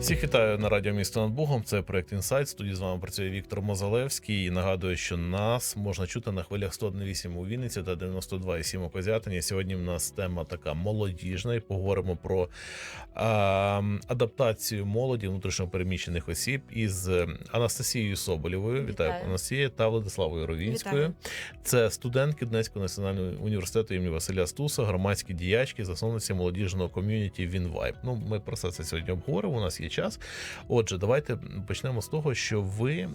Всіх вітаю на радіо місто над Богом. Це проект Інсайт. Студії з вами працює Віктор Мозалевський. І нагадую, що нас можна чути на хвилях 101.8 у Вінниці та 92.7 у Козятині. Сьогодні в нас тема така молодіжна, і поговоримо про а, адаптацію молоді внутрішньопереміщених осіб із Анастасією Соболєвою. Вітаю, Вітаю. Анастасія та Владиславою Ровінською. Вітаю. Це студентки Донецького національного університету імені Василя Стуса, громадські діячки, засновниці молодіжного ком'юніті Вінвайб. Ну, ми про це сьогодні обговоримо. У нас є час. Отже, давайте почнемо з того, що ви.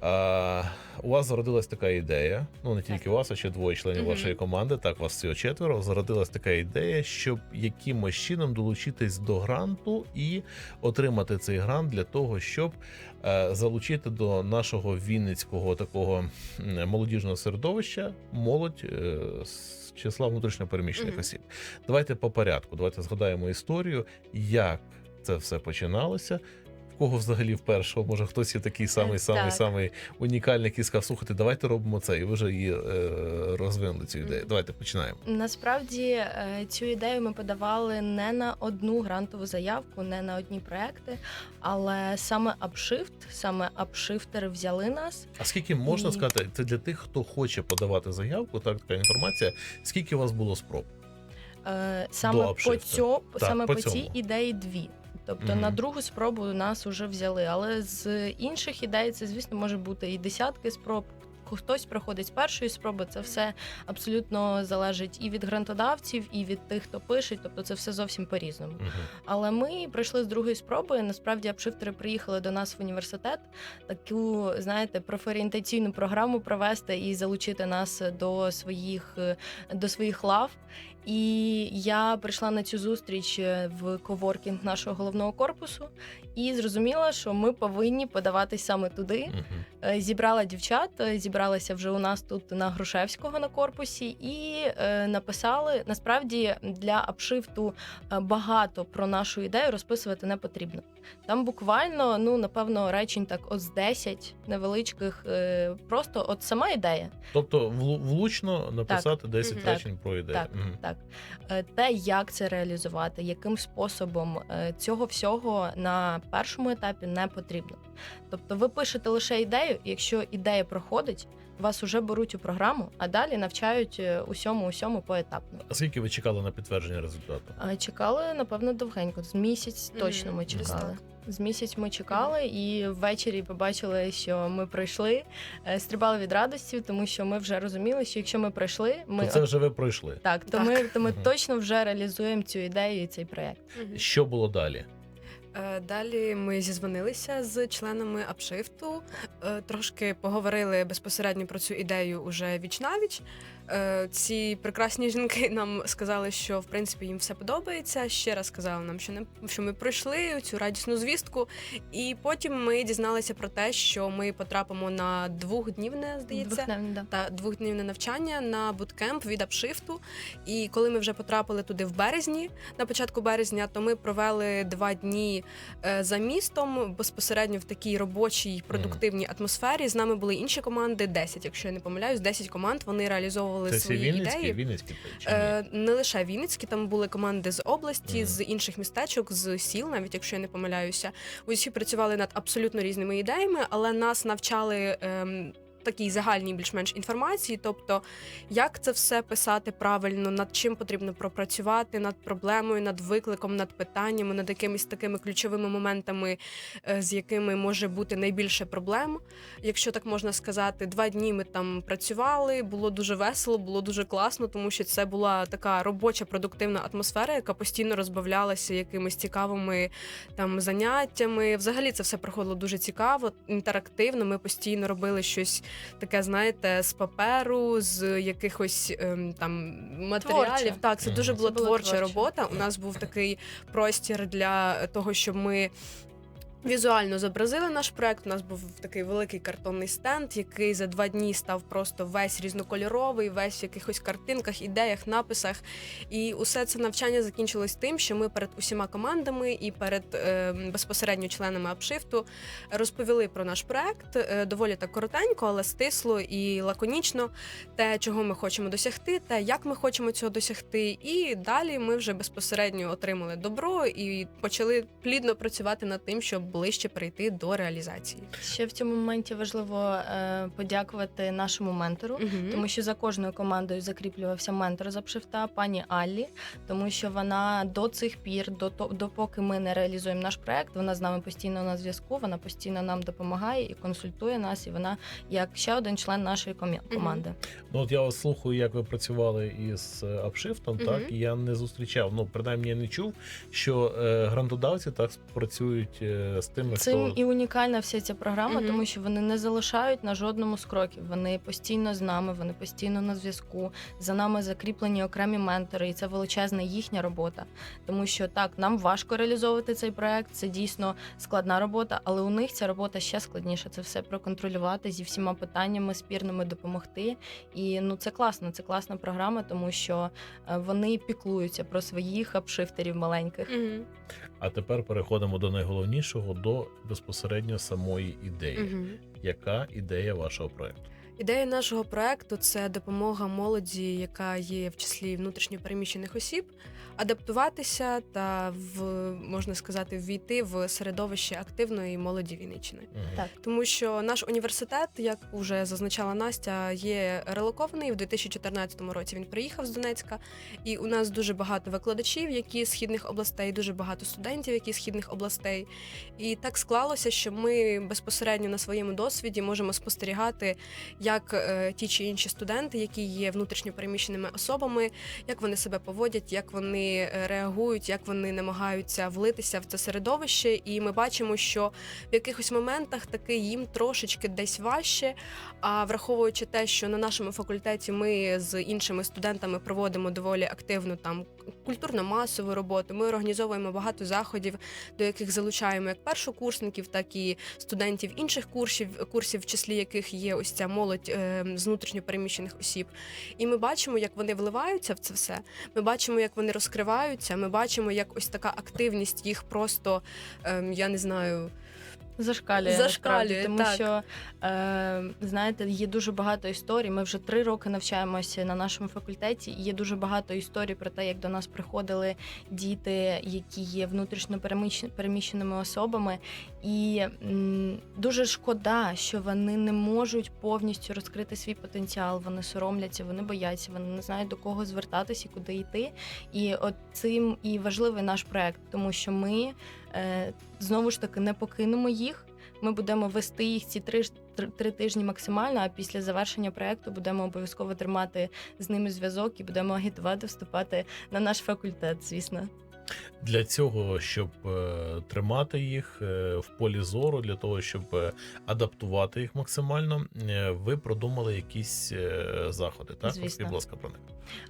А, у вас зародилась така ідея. Ну не тільки у вас, а ще двоє членів Мгм. вашої команди. Так, вас всього четверо. Зародилась така ідея, щоб якимось чином долучитись до гранту і отримати цей грант для того, щоб е, залучити до нашого вінницького такого молодіжного середовища молодь е, з числа внутрішньопереміщених Мгм. осіб. Давайте по порядку. Давайте згадаємо історію, як це все починалося. В кого взагалі вперше, може хтось є такий самий самий так. самий унікальний, який сказав, слухайте, давайте робимо це, і ви вже її е, розвинули цю ідею. Давайте починаємо. Насправді е, цю ідею ми подавали не на одну грантову заявку, не на одні проекти, але саме Upshift, саме Upshifter взяли нас. А скільки можна І- сказати, це для тих, хто хоче подавати заявку, так така інформація. Скільки у вас було спроб? Е, Саме по, Upshifter. цьо, Так, саме по по, цьому. цій ідеї дві. Тобто на другу спробу нас вже взяли. Але з інших ідей це, звісно, може бути і десятки спроб. Хтось проходить з першої спроби, це все абсолютно залежить і від грантодавців, і від тих, хто пише. Тобто це все зовсім по-різному. Мгм. Але ми пройшли з другої спроби. Насправді апшифтери приїхали до нас в університет, таку знаєте, профорієнтаційну програму провести і залучити нас до своїх до своїх лав. І я прийшла на цю зустріч е, в коворкінг нашого головного корпусу і зрозуміла, що ми повинні подаватись саме туди. Е, Зібрала дівчат, е, зібралася вже у нас тут на Грушевського на корпусі, і е, написали насправді для апшифту багато про нашу ідею розписувати не потрібно. Там буквально, ну напевно, речень так от з 10 невеличких, просто от сама ідея. Тобто влу- влучно написати 10 Мгм. речень про ідею. Так. Мгм. Так, те, як це реалізувати, яким способом цього всього на першому етапі не потрібно. Тобто, ви пишете лише ідею, і якщо ідея проходить, вас уже беруть у програму, а далі навчають е, усьому усьому поетапно. А скільки ви чекали на підтвердження результату? Чекали, напевно, довгенько. З місяць точно ми чекали. так. З місяць ми чекали, і ввечері побачили, що ми пройшли, е, стрибали від радості, тому що ми вже розуміли, що якщо ми пройшли, ми То це вже ви пройшли. так, то Так. ми то ми Мгм. точно вже реалізуємо цю ідею і цей проект. Що було далі? Е, Далі ми зізвонилися з членами апшифту, е, трошки поговорили безпосередньо про цю ідею уже віч навіч. Е, Ці прекрасні жінки нам сказали, що в принципі їм все подобається. Ще раз сказали нам, що не що ми пройшли цю радісну звістку. І потім ми дізналися про те, що ми потрапимо на двохднівне, здається, Двохневний, да. та двохднівне навчання на буткемп від апшифту. І коли ми вже потрапили туди в березні, на початку березня, то ми провели два дні е, за містом безпосередньо в такій робочій продуктивній атмосфері. З нами були інші команди, 10, якщо я не помиляюсь, 10 команд. Вони реалізовували Це всі свої Вінницькі? ідеї. Вінницькі? Е, не лише Вінницькі, там були команди з області, mm. з інших містечок, з сіл, навіть якщо я не помиляюся. Усі працювали над абсолютно різними ідеями, але нас навчали. Ем, Такій загальній більш-менш інформації, тобто як це все писати правильно, над чим потрібно пропрацювати, над проблемою, над викликом, над питаннями, над якимись такими ключовими моментами, е, з якими може бути найбільше проблем, якщо так можна сказати. Два дні ми там працювали, було дуже весело, було дуже класно, тому що це була така робоча продуктивна атмосфера, яка постійно розбавлялася якимись цікавими там заняттями. Взагалі це все проходило дуже цікаво, інтерактивно. Ми постійно робили щось таке, знаєте, з паперу, з якихось ем, там матеріалів. Творче. Так, це дуже Це була творча робота. У нас був такий простір для того, щоб ми. Візуально зобразили наш проект. У нас був такий великий картонний стенд, який за два дні став просто весь різнокольоровий, весь в якихось картинках, ідеях, написах. І усе це навчання закінчилось тим, що ми перед усіма командами і перед е, безпосередньо членами апшифту розповіли про наш проект е, доволі так коротенько, але стисло і лаконічно. Те, чого ми хочемо досягти, те, як ми хочемо цього досягти. І далі ми вже безпосередньо отримали добро і почали плідно працювати над тим, щоб ближче прийти до реалізації. Ще в цьому моменті важливо е, подякувати нашому ментору. Тому що за кожною командою закріплювався ментор з апшифта, пані Аллі, тому що вона до цих пір, до то- допоки ми не реалізуємо наш проект, вона з нами постійно на зв'язку, вона постійно нам допомагає і консультує нас, і вона як ще один член нашої команди. Ну от я вас слухаю, як ви працювали із е, апшифтом, так і я не зустрічав. Ну принаймні я не чув, що е, грантодавці так працюють е, з тими, Цим хто і унікальна вся ця програма, Мгм. тому що вони не залишають на жодному з кроків. Вони постійно з нами, вони постійно на зв'язку. За нами закріплені окремі ментори, і це величезна їхня робота. Тому що так, нам важко реалізовувати цей проект. Це дійсно складна робота, але у них ця робота ще складніша. Це все проконтролювати зі всіма питаннями спірними допомогти. І ну це класно, це класна програма, тому що е, вони піклуються про своїх апшифтерів маленьких. Мгм. А тепер переходимо до найголовнішого до безпосередньо самої ідеї. Угу. Яка ідея вашого проекту? Ідея нашого проекту це допомога молоді, яка є в числі внутрішньопереміщених осіб, адаптуватися та в можна сказати ввійти в середовище активної молоді Вінниччини. Так. Тому що наш університет, як вже зазначала Настя, є релокований в 2014 році. Він приїхав з Донецька, і у нас дуже багато викладачів, які з східних областей, дуже багато студентів, які з східних областей. І так склалося, що ми безпосередньо на своєму досвіді можемо спостерігати, як е, ті чи інші студенти, які є внутрішньо переміщеними особами, як вони себе поводять, як вони реагують, як вони намагаються влитися в це середовище. І ми бачимо, що в якихось моментах таки їм трошечки десь важче. А враховуючи те, що на нашому факультеті ми з іншими студентами проводимо доволі активну там культурно-масову роботу. Ми організовуємо багато заходів, до яких залучаємо як першокурсників, так і студентів інших курсів, курсів, в числі яких є ось ця молодь е, з внутрішньопереміщених осіб. І ми бачимо, як вони вливаються в це все. Ми бачимо, як вони розкриваються. Ми бачимо, як ось така активність їх просто ем, я не знаю. Зашкалює, Зашкалює, тому так. що е, знаєте, є дуже багато історій. Ми вже три роки навчаємося на нашому факультеті. і Є дуже багато історій про те, як до нас приходили діти, які є внутрішньо переміщ- переміщеними особами, і м, дуже шкода, що вони не можуть повністю розкрити свій потенціал. Вони соромляться, вони бояться, вони не знають до кого звертатися і куди йти. І от цим і важливий наш проект, тому що ми знову ж таки не покинемо їх. Ми будемо вести їх ці три, три тижні максимально. А після завершення проекту будемо обов'язково тримати з ними зв'язок і будемо агітувати вступати на наш факультет. Звісно, Для цього, щоб е, тримати їх е, в полі зору, для того, щоб е, адаптувати їх максимально, е, ви продумали якісь е, заходи. Так, Звісно. Будь ласка, про них.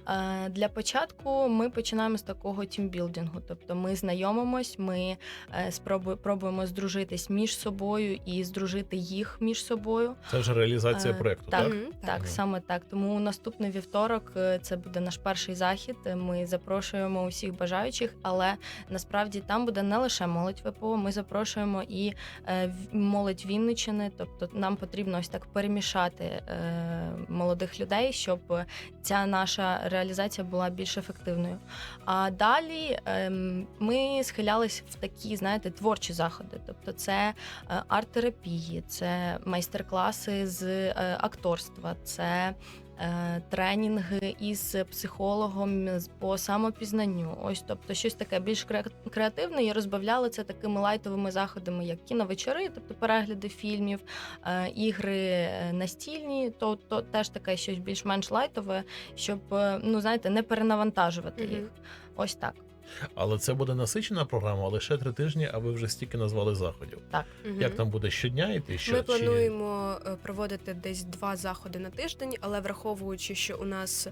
Е, Для початку ми починаємо з такого тімбілдингу. Тобто ми знайомимось, ми е, спробу- пробуємо здружитись між собою і здружити їх між собою. Це вже реалізація Е, проекту, так. так? Так, Мгм. саме так. Тому наступний вівторок це буде наш перший захід. Ми запрошуємо усіх бажаючих, але насправді там буде не лише молодь ВПО. Ми запрошуємо і е, молодь Вінничини. Тобто нам потрібно ось так перемішати е, молодих людей, щоб ця наша реалізація була більш ефективною. А далі ем, ми схилялись в такі, знаєте, творчі заходи. Тобто, це е, арт-терапії, це майстер-класи з акторства, це тренінги із психологом по самопізнанню. Ось, тобто, щось таке більш кре- креативне і розбавляли це такими лайтовими заходами, як кіновечори, тобто перегляди фільмів, е, ігри е, настільні, то, то теж таке щось більш-менш лайтове, щоб е, ну знаєте, не перенавантажувати їх. Ось так. Але це буде насичена програма, лише три тижні, а ви вже стільки назвали заходів. Мгм. Як там буде щодня йти? Що, Ми плануємо чи... проводити десь два заходи на тиждень, але враховуючи, що у нас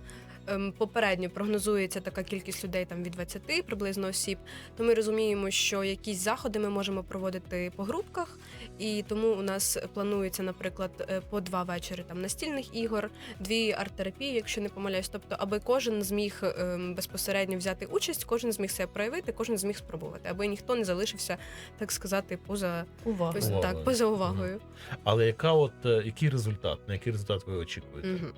попередньо прогнозується така кількість людей там від 20 приблизно осіб, то ми розуміємо, що якісь заходи ми можемо проводити по групках, і тому у нас планується, наприклад, е, по два вечори там настільних ігор, дві арт-терапії, якщо не помиляюсь. Тобто, аби кожен зміг ем, безпосередньо взяти участь, кожен зміг себе проявити, кожен зміг спробувати, аби ніхто не залишився, так сказати, поза ось Увагою. так, поза увагою. Але яка от е, який результат? На який результат ви очікуєте? Мгм.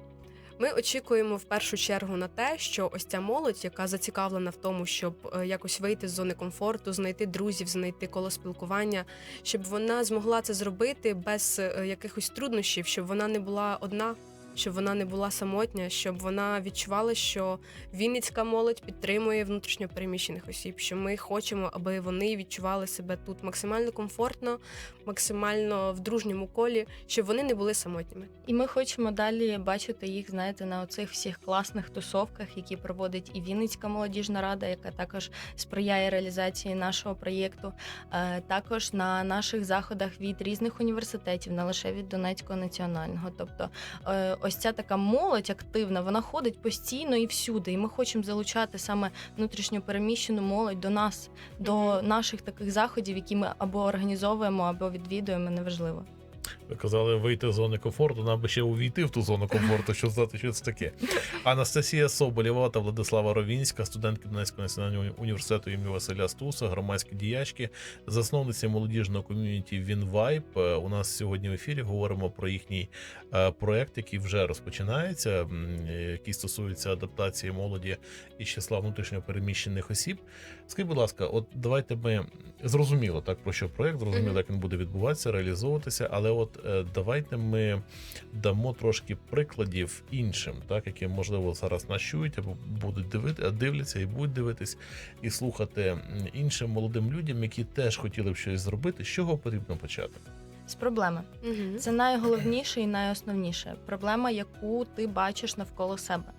Ми очікуємо в першу чергу на те, що ось ця молодь, яка зацікавлена в тому, щоб е, якось вийти з зони комфорту, знайти друзів, знайти коло спілкування, щоб вона змогла це зробити без е, якихось труднощів, щоб вона не була одна. Щоб вона не була самотня, щоб вона відчувала, що Вінницька молодь підтримує внутрішньо переміщених осіб. Що ми хочемо, аби вони відчували себе тут максимально комфортно, максимально в дружньому колі, щоб вони не були самотніми. І ми хочемо далі бачити їх, знаєте, на оцих всіх класних тусовках, які проводить і Вінницька молодіжна рада, яка також сприяє реалізації нашого проєкту. Е, Також на наших заходах від різних університетів, не лише від Донецького національного. Тобто, е, ось ця така молодь активна, вона ходить постійно і всюди. І ми хочемо залучати саме внутрішньо переміщену молодь до нас, до наших таких заходів, які ми або організовуємо, або відвідуємо, неважливо. Казали вийти з зони комфорту, нам би ще увійти в ту зону комфорту, щоб знати, що це таке. Анастасія Соболєва та Владислава Ровінська, студентки Донецького національного університету імені Василя Стуса, громадські діячки, засновниці молодіжного ком'юніті Вінвайп. Е, У нас сьогодні в ефірі говоримо про їхній е, проект, який вже розпочинається, який стосується адаптації молоді із числа внутрішньо переміщених осіб. Скажіть, будь ласка, от давайте ми зрозуміло так про що проект, зрозуміло, як він буде відбуватися, реалізовуватися. Але от е, давайте ми дамо трошки прикладів іншим, так які можливо зараз нас чують або будуть дивити, дивляться і будуть дивитись і слухати іншим молодим людям, які теж хотіли б щось зробити. З чого потрібно почати? З проблеми. Угу. Це найголовніше і найосновніше проблема, яку ти бачиш навколо себе.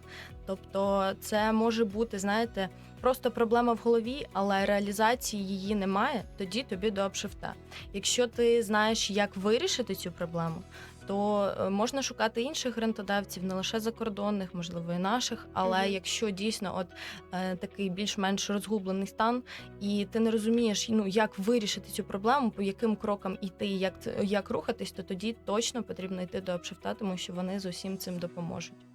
Тобто, це може бути, знаєте, просто проблема в голові, але реалізації її немає, тоді тобі до обшифта. Якщо ти знаєш, як вирішити цю проблему, то е, можна шукати інших грантодавців, не лише закордонних, можливо, і наших. Але Мгм. якщо дійсно от е, такий більш-менш розгублений стан, і ти не розумієш, ну як вирішити цю проблему, по яким крокам іти, як як рухатись, то тоді точно потрібно йти до обшифта, тому що вони з усім цим допоможуть.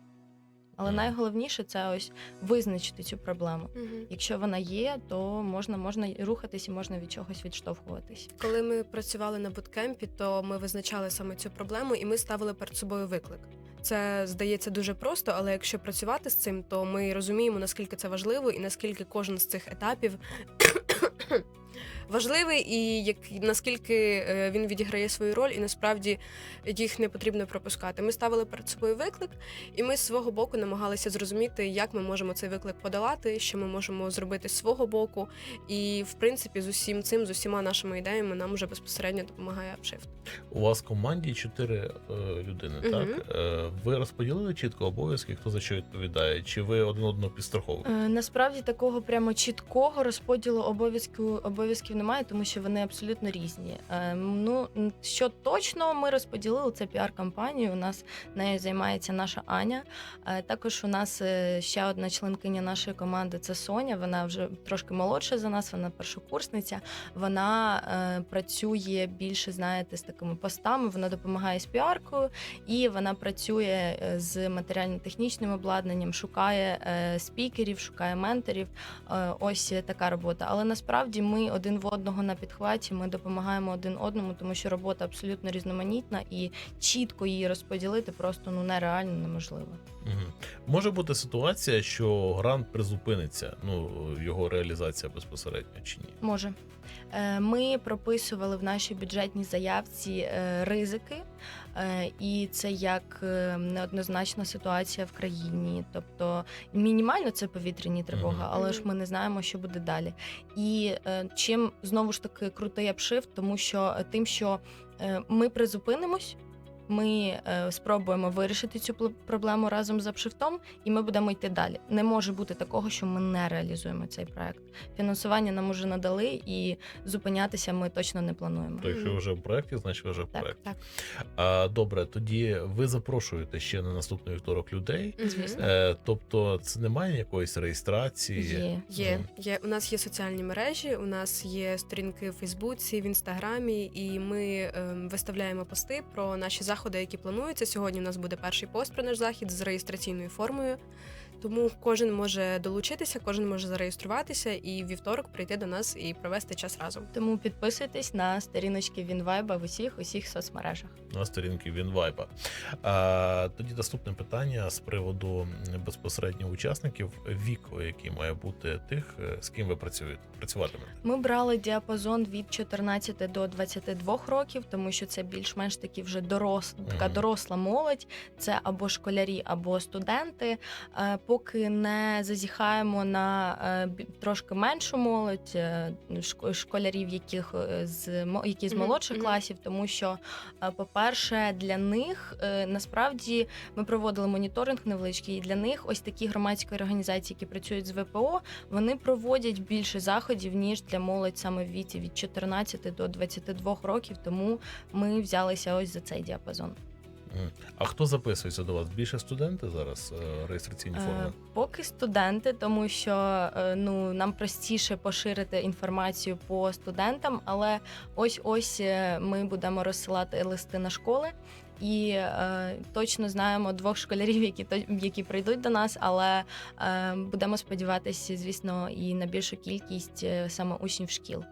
Але Мгм. найголовніше це ось визначити цю проблему. Угу. Якщо вона є, то можна можна й рухатись і можна від чогось відштовхуватись. Коли ми працювали на буткемпі, то ми визначали саме цю проблему і ми ставили перед собою виклик. Це здається дуже просто, але якщо працювати з цим, то ми розуміємо, наскільки це важливо і наскільки кожен з цих етапів важливий, і як наскільки е, він відіграє свою роль, і насправді їх не потрібно пропускати. Ми ставили перед собою виклик, і ми з свого боку намагалися зрозуміти, як ми можемо цей виклик подолати, що ми можемо зробити з свого боку. І в принципі, з усім цим, з усіма нашими ідеями, нам вже безпосередньо допомагає апшифт. У вас в команді чотири е, людини, Мгм. так? Е, ви розподілили чітко обов'язки, хто за що відповідає, чи ви один одного підстраховуєте? Е, Насправді такого прямо чіткого розподілу обов'язків обов'язків немає, тому що вони абсолютно різні. Е, Ну що точно ми розподілили, це піар-кампанію. У нас нею займається наша Аня. Е, Також у нас е, ще одна членкиня нашої команди це Соня. Вона вже трошки молодша за нас, вона першокурсниця. Вона працює більше, знаєте, з такими постами. Вона допомагає з піаркою, і вона працює з матеріально-технічним обладнанням, шукає спікерів, шукає менторів. Ось така робота. Але насправді ми один в одного на підхваті. Ми допомагаємо один одному, тому що робота абсолютно різноманітна і чітко її розподілити просто ну нереально неможливо. Мгм. Може бути ситуація, що грант призупиниться, ну його реалізація безпосередньо чи ні? Може. Е, Ми прописували в нашій бюджетній заявці е, ризики, е, і це як неоднозначна ситуація в країні. Тобто мінімально це повітряні тривоги, але ж ми не знаємо, що буде далі. І чим знову ж таки крутий апшифт, тому що е, тим, що е, ми призупинимось. Ми е, спробуємо вирішити цю проблему разом з апшифтом, і ми будемо йти далі. Не може бути такого, що ми не реалізуємо цей проект. Фінансування нам уже надали, і зупинятися ми точно не плануємо. То якщо ви вже в проєкті, значить ви вже в Так, проєкті. Так. А, добре, тоді ви запрошуєте ще на наступний вівторок людей. Звісно. Е, тобто, це немає якоїсь реєстрації. Є. Є, є. У нас є соціальні мережі, у нас є сторінки в Фейсбуці, в інстаграмі, і ми ем, виставляємо пости про наші заходи, які плануються. Сьогодні у нас буде перший пост про наш захід з реєстраційною формою. Тому кожен може долучитися, кожен може зареєструватися і в вівторок прийти до нас і провести час разом. Тому підписуйтесь на сторіночки Вінвайба в усіх усіх соцмережах. на сторінки Вінвайба. А, тоді наступне питання з приводу безпосередньо учасників віку, який має бути тих, е, з ким ви працюєте, працюватимете. Ми брали діапазон від 14 до 22 років, тому що це більш-менш такі вже дорос, така доросла молодь. Це або школярі, або студенти. Е, Поки не зазіхаємо на е, трошки меншу молодь, е, школярів, яких е, з які з молодших класів, тому що, по-перше, для них насправді ми проводили моніторинг невеличкий. І для них ось такі громадські організації, які працюють з ВПО, вони проводять більше заходів ніж для молодь саме в віці від 14 до 22 років. Тому ми взялися ось за цей діапазон. А хто записується до вас? Більше студенти зараз е, реєстраційні Е, форми? Поки студенти, тому що е, ну нам простіше поширити інформацію по студентам, але ось ось ми будемо розсилати листи на школи. І е, точно знаємо двох школярів, які то які прийдуть до нас, але е, будемо сподіватися, звісно, і на більшу кількість саме учнів шкіл.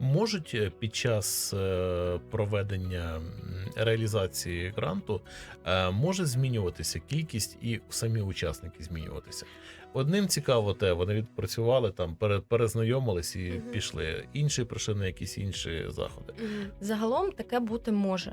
Можуть під час проведення реалізації гранту е, може змінюватися кількість і самі учасники змінюватися. Одним цікаво те, вони відпрацювали там, пере- перезнайомились і Мгм. пішли. Інші прийшли на якісь інші заходи. Загалом таке бути може.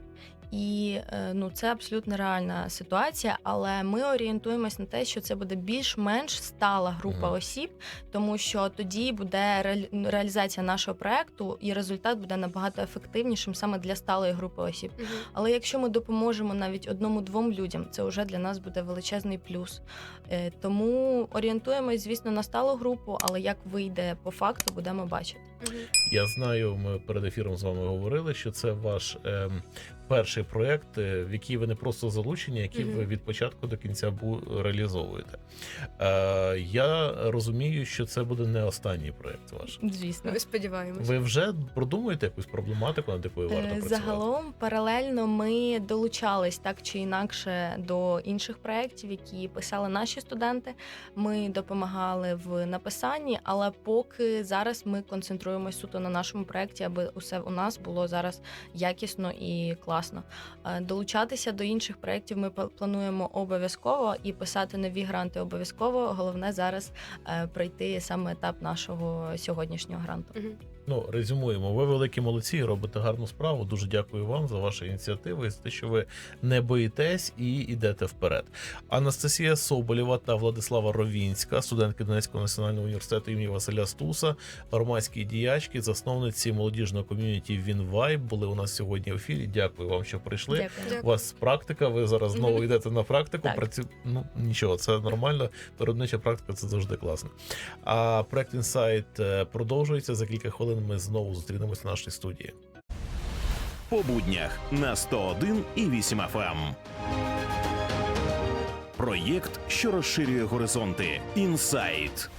І е, ну це абсолютно реальна ситуація, але ми орієнтуємось на те, що це буде більш-менш стала група Мгм. осіб, тому що тоді буде реалі- реалізація нашого проекту, і результат буде набагато ефективнішим саме для сталої групи осіб. Але якщо ми допоможемо навіть одному-двом людям, це вже для нас буде величезний плюс. Е, Тому орієнтуємось, звісно, на сталу групу, але як вийде по факту, будемо бачити. Я знаю, ми перед ефіром з вами говорили, що це ваш ем, перший проєкт, е, в який ви не просто залучені, який ви від початку до кінця бу- реалізовуєте. Е, я розумію, що це буде не останній проєкт ваш. Звісно. Ми сподіваємося. Ви вже продумуєте якусь проблематику, над якою варто Е, працювати? Загалом паралельно ми долучались так чи інакше до інших проєктів, які писали наші студенти. Ми допомагали в написанні, але поки зараз ми концентруємось суто на нашому проєкті, аби усе у нас було зараз якісно і класно. Е, Долучатися до інших проєктів ми плануємо обов'язково і писати нові гранти обов'язково. Головне зараз е, пройти саме етап нашого сьогоднішнього гранту. Ну, резюмуємо. Ви великі молодці, робите гарну справу. Дуже дякую вам за ваші ініціативи і за те, що ви не боїтесь і йдете вперед. Анастасія Соболєва та Владислава Ровінська, студентки Донецького національного університету імені Василя Стуса, громадські діячки, засновниці молодіжного ком'юніті Вінвайб були у нас сьогодні в ефірі. Дякую вам, що прийшли. Дякую. Дякую. У вас практика, ви зараз знову йдете на практику. Працю... Ну нічого, це нормально. Виробнича практика це завжди класно. А проект інсайт продовжується за кілька хвилин. Ми знову зустрінемось в нашій студії. по буднях на 101 і 8 FM. Проєкт, що розширює горизонти. Інсайт.